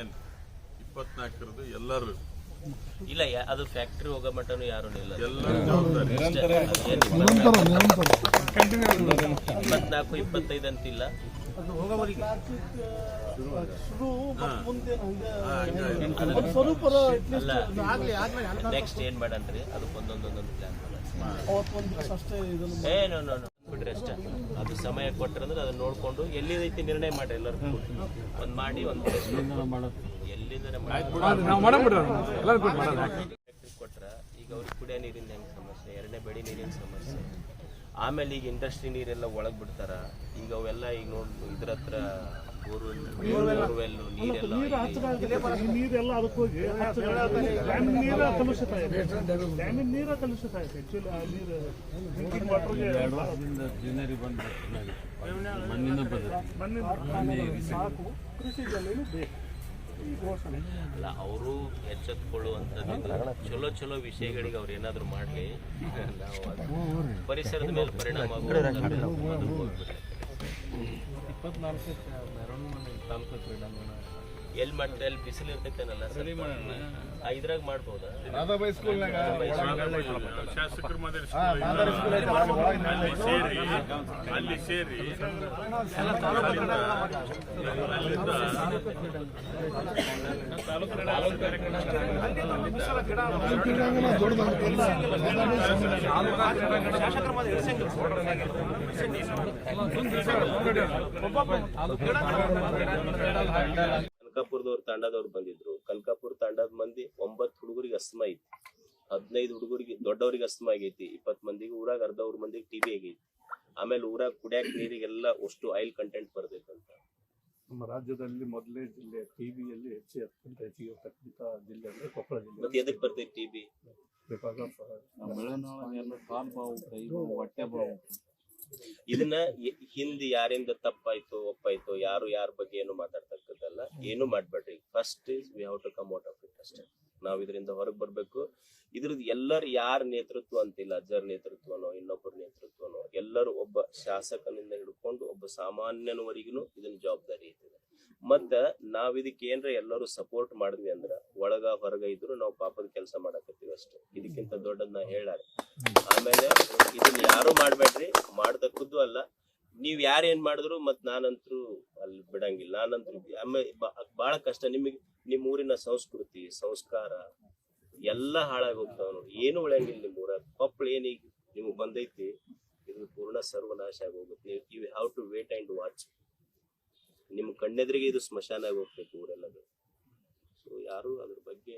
ಏನ್? ಇಪ್ಪತ್ನಾಲ್ಕರದ್ದು ಎಲ್ಲರೂ. ಇಲ್ಲ ಯಾ- ಅದು ಫ್ಯಾಕ್ಟ್ರಿ ಹೋಗೋ ಮಟನು ಯಾರು ಇಲ್ಲ. ಇಪ್ಪತ್ನಾಲ್ಕು. ಇಪ್ಪತ್ತೈದು ಅಂತಿಲ್ಲ. ನೆಕ್ಸ್ಟ್ ಏನ್ ಮಾಡನ್ರಿ ಅದಕ್ಕೆ ಒಂದೊಂದೊಂದೊಂದು ಪ್ಲಾನ್ ನೋ ಬಿಡ್ರಿ ಅಷ್ಟೇ. ಅದು ಸಮಯ ಕೊಟ್ಟರಂದ್ರೆ ಅದನ್ನ ನೋಡ್ಕೊಂಡು ಎಲ್ಲಿದೈತಿ ನಿರ್ಣಯ ಮಾಡಿ ಎಲ್ಲರೂ ಒಂದ್ ಮಾಡಿ ಒಂದ್ ಕೊಟ್ರೆ ಕೊಟ್ರ ಈಗ ಅವ್ರಿಗೆ ಕುಡಿಯೋ ನೀರಿನ ಹೆಂಗ್ ಸಮಸ್ಯೆ ಎರಡನೇ ಬೆಳೆ ನೀರಿನ ಸಮಸ್ಯೆ. ಆಮೇಲೆ ಈಗ ಇಂಡಸ್ಟ್ರಿ ನೀರೆಲ್ಲ ಒಳಗ್ ಬಿಡ್ತಾರ. ಈಗ ಅವೆಲ್ಲ ಈಗ ನೋಡ್ ಇದ್ರ ಹತ್ರ ಬೋರ್ವೆಲ್ ನೀರೆಲ್ಲ ನೀರೆಲ್ಲ ಅದಕ್ಕೆ ಹೋಗಿ ಡ್ಯಾಮಿನ ನೀರ ಕಲುಷಿತ ಇದೆ. ಡ್ಯಾಮಿನ ನೀರ ಕಲುಷಿತ ಇದೆ. ಆಕ್ಚುಲಿ ಆ ಅಲ್ಲ, ಅವರು ಎಚ್ಚೆತ್ಕೊಳ್ಳುವಂಥದ್ದು ಚಲೋ ಚಲೋ ವಿಷಯಗಳಿಗೆ ಅವ್ರು ಏನಾದರೂ ಮಾಡಲಿ ಪರಿಸರದ ಮೇಲೆ ಪರಿಣಾಮ ಆಗುವಂಥದ್ದು ತಾಲೂಕು ಹೋಗ್ಬಿಡುತ್ತೆ. ಎಲ್ಲಿ ಮಾಡ್ತಾರೆ ಎಲ್ಲಿ ಬಿಸಿಲು ಇರ್ತೈತೇನಲ್ಲ ಆ, ಇದ್ರಾಗ ಮಾಡ್ಬೋದಾ ಶಾಸಕರ ಮಾದರಿ ಸ್ಕೂಲ್ ಅಲ್ಲಿ ಸೇರಿ ಅಲ್ಲಿ ಸೇರಿ ಅಲ್ಲಿಂದ ಕನಕಾಪುರದವ್ರ ತಂಡದವ್ರು ಬಂದಿದ್ರು. ಕನಕಾಪುರ ತಾಂಡದ ಮಂದಿ ಒಂಬತ್ತು ಹುಡುಗರಿಗೆ ಅಸ್ಮ ಐತಿ. ಹದಿನೈದು ಹುಡುಗರಿಗೆ ದೊಡ್ಡವ್ರಿಗೆ ಅಸ್ಮ ಆಗೈತಿ. ಇಪ್ಪತ್ ಮಂದಿಗೆ ಊರಾಗ ಅರ್ಧ ಅವ್ರ ಮಂದಿಗೆ ಟಿಬಿ ಆಗೈತಿ. ಆಮೇಲೆ ಊರಾಗ ಕುಡಿಯಾಕ ನೀರಿಗೆಲ್ಲ ಅಷ್ಟು ಆಯಿಲ್ ಕಂಟೆಂಟ್ ಬರ್ತೈತಂತ ನಮ್ಮ ರಾಜ್ಯದಲ್ಲಿ ಮೊದಲೇ ಜಿಲ್ಲೆ ಟಿವಿಯಲ್ಲಿ ಹೆಚ್ಚು ಅತ್ಯಂತ ಹೆಚ್ಚಿಗೆ ಇರತಕ್ಕಂತ ಜಿಲ್ಲೆ ಅಂದ್ರೆ ಕೊಪ್ಪಳ ಜಿಲ್ಲೆ. ಮತ್ತೆ ಎದಕ್ ಬರ್ತೈತಿ ಬಿಕಾಸ್ ಆಫ್ ಇದನ್ನ ಎ- ಹಿಂದೆ ಯಾರಿಂದ ತಪ್ಪಾಯ್ತು ಒಪ್ಪಾಯ್ತು ಯಾರು ಯಾರ ಬಗ್ಗೆ ಏನು ಮಾತಾಡ್ತಕ್ಕದ್ದಲ್ಲ ಏನು ಮಾಡ್ಬೇಡ್ರಿ. First is we have to come out of it ಅಷ್ಟೇ ನಾವು ಇದರಿಂದ ಹೊರಗೆ ಬರಬೇಕು. ಇದ್ರದ್ದು ಎಲ್ಲರ ಯಾರ ನೇತೃತ್ವ ಅಂತಿಲ್ಲ, ಅಜ್ಜರ ನೇತೃತ್ವನೋ ಇನ್ನೊಬ್ಬರ ನೇತೃತ್ವನೋ, ಎಲ್ಲರೂ ಒಬ್ಬ ಶಾಸಕನಿಂದ ಹಿಡ್ಕೊಂಡು ಒಬ್ಬ ಸಾಮಾನ್ಯನವರೆಗೂ ಇದನ್ನ ಜವಾಬ್ದಾರಿ ಐತಿದೆ ಮತ್ತ ನಾವ್ ಇದಕ್ಕೆ ಏನ್ರ ಎಲ್ಲರೂ ಸಪೋರ್ಟ್ ಮಾಡಿದ್ವಿ ಅಂದ್ರ, ಒಳಗ ಹೊರಗ ಇದ್ರು ನಾವು ಪಾಪದ ಕೆಲಸ ಮಾಡಕತ್ತೀವಿ ಅಷ್ಟೇ. ಇದಕ್ಕಿಂತ ದೊಡ್ಡದ್ ನಾ ಹೇಳಾರೆ ಆಮೇಲೆ ಇದನ್ನ ಯಾರು ಮಾಡ್ಬೇಡ್ರಿ ಮಾಡ್ತಕ್ಕದ್ದು ಅಲ್ಲ. ನೀವ್ ಯಾರು ಏನ್ ಮಾಡಿದ್ರು ಮತ್ ನಾನಂತರೂ ಅಲ್ಲಿ ಬಿಡಂಗಿಲ್ಲ ನಾನಂತೂ ಆಮೇಲೆ ಬಹಳ ಕಷ್ಟ. ನಿಮಗೆ ನಿಮ್ಮ ಊರಿನ ಸಂಸ್ಕೃತಿ, ಸಂಸ್ಕಾರ ಎಲ್ಲ ಹಾಳಾಗಿ ಹೋಗ್ತಾವ ನೋಡಿ. ಏನು ಉಳಿಯಂಗಿಲ್ಲ ನಿಮ್ಮ ಊರಾಗ ಕೊಪ್ಪಳ ಏನೀಗ ನಿಮ್ಗೆ ಬಂದೈತಿ, ಇದು ಪೂರ್ಣ ಸರ್ವನಾಶ ಆಗಿ ಹೋಗುತ್ತೆ you have to wait and watch ನಿಮ್ಮ ಕಣ್ಣೆದ್ರಿಗೆ ಇದು ಸ್ಮಶಾನ ಆಗಿ ಹೋಗ್ತೈತಿ ಊರೆಲ್ಲದು. ಸೊ ಯಾರು ಅದ್ರ ಬಗ್ಗೆ